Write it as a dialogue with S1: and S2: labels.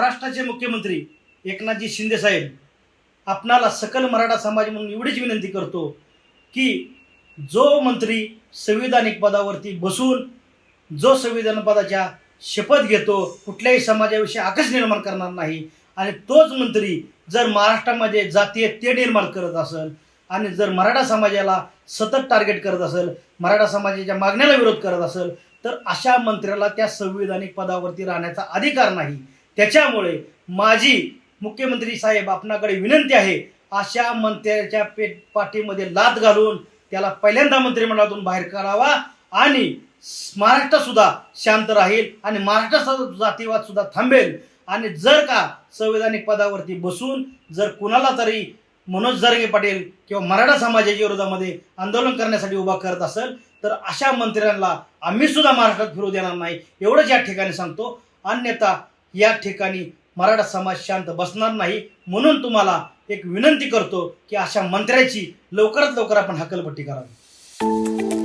S1: महाराष्ट्राचे मुख्यमंत्री एकनाथजी शिंदे साहेब आपणाला सकल मराठा समाज म्हणून एवढीच विनंती करतो की जो मंत्री संविधानिक पदावरती बसून जो संविधान पदाच्या शपथ घेतो कुठल्याही समाजाविषयी आकर्ष निर्माण करणार नाही. आणि तोच मंत्री जर महाराष्ट्रामध्ये जातीय ते निर्माण करत असेल आणि जर मराठा समाजाला सतत टार्गेट करत असेल मराठा समाजाच्या मागण्याला विरोध करत असेल तर अशा मंत्र्याला त्या संविधानिक पदावरती राहण्याचा अधिकार नाही. त्याच्यामुळे माझी मुख्यमंत्री साहेब आपणाकडे विनंती आहे अशा मंत्र्याच्या पेट पाठीमध्ये लात घालून त्याला पहिल्यांदा मंत्रिमंडळातून बाहेर काढावा आणि महाराष्ट्र सुद्धा शांत राहील आणि महाराष्ट्राचा जातीवाद सुद्धा थांबेल. आणि जर का संविधानिक पदावरती बसून जर कुणाला तरी मनोज जरगे पाटील किंवा मराठा समाजाच्या विरोधामध्ये आंदोलन करण्यासाठी उभा करत असेल तर अशा मंत्र्यांना आम्ही सुद्धा महाराष्ट्रात फिरू देणार नाही एवढंच या ठिकाणी सांगतो. अन्यथा या ठिकाणी मराठा समाज शांत बसणार नाही म्हणून तुम्हाला एक विनंती करतो की अशा मंत्र्याची लवकरात लवकर आपण हकलपट्टी करावी.